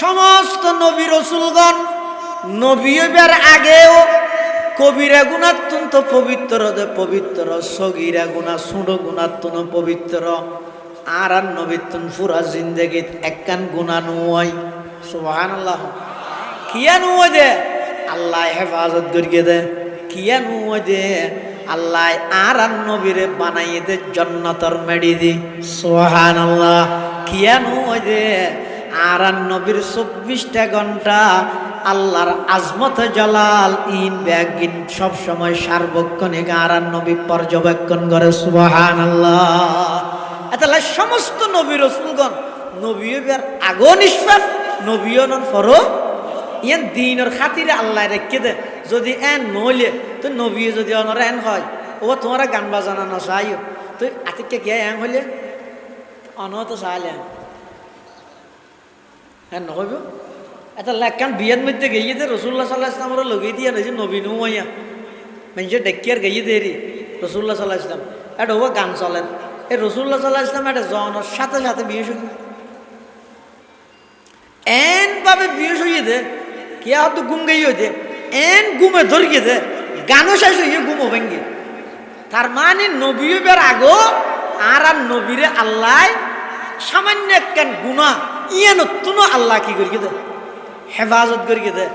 সমস্ত নবী রসুলগণ, নবী হইবার আগেও কবিরা গুণাত্যন্ত পবিত্র দে পবিত্র, সগিরা গুণা, সুড়ো গুণাত্তন পবিত্র। আর আর নবীত্তন ফুরা জিন্দেগিত একখান গুণা নুয়। সুবাহান আল্লাহ কিয়া নুয় দে? আল্লাহ হেফাজত করিয়ে দে। কিয়া নুয় দে? আল্লাহ আর আর নবীরে বানাইয়ে দে জন্নতর মেডি দি। সোহান আল্লাহ কিয়া নুয় দে? আর নবীর চব্বিশটা ঘণ্টা আল্লাহর আজমত জালাল, ইন ব্যাগিন সব সময় সার্বক্ষণিক আর নবী পর্যবেক্ষণ করে সুবাহান আল্লাহ তাহলে সমস্ত নবী রসুলগণ নবী হইবার আগো নিষ্পাপ নবী নন ফরো। ইয়ান দিনের খাতিরে আল্লাহ রেখে দে, যদি এন নইলে, তো নবী যদি অনর এন হয়, ও তোমার গান বাজানা না চাইও তুই আতিকে কে এন হইলে অন তো চাইলে হ্যাঁ নহব। এটা লেখান বিয়ার মধ্যে গিয়ে দে রসুল্লাহ সাল্লাহ ইসলামের লগে দিয়ে রয়েছে নবীন মাইয়া মানুষে ডেকিয়ার গিয়ে দেরি রসুল্লাহ সাল্লাহ ইসলাম এটা হব গান চলেন। এই রসুল্লাহ সাল্লাহ ইসলাম এটা জনের সাথে সাথে বিয়ে এন ভাবে বিয়ে শুয়ে দে কে হয়তো ঘুম গিয়ে দে। এন ঘুমে ধরিয়ে দে গানও শেষ হইয়ে ঘুমো ভেঙ্গে তার মানে নবী বের আগো আর আর নবীরে আল্লাহ সামান্য একখান গুণা ইয়ে নতুন আল্লাহ কি করি দে? হেফাজত করি দে।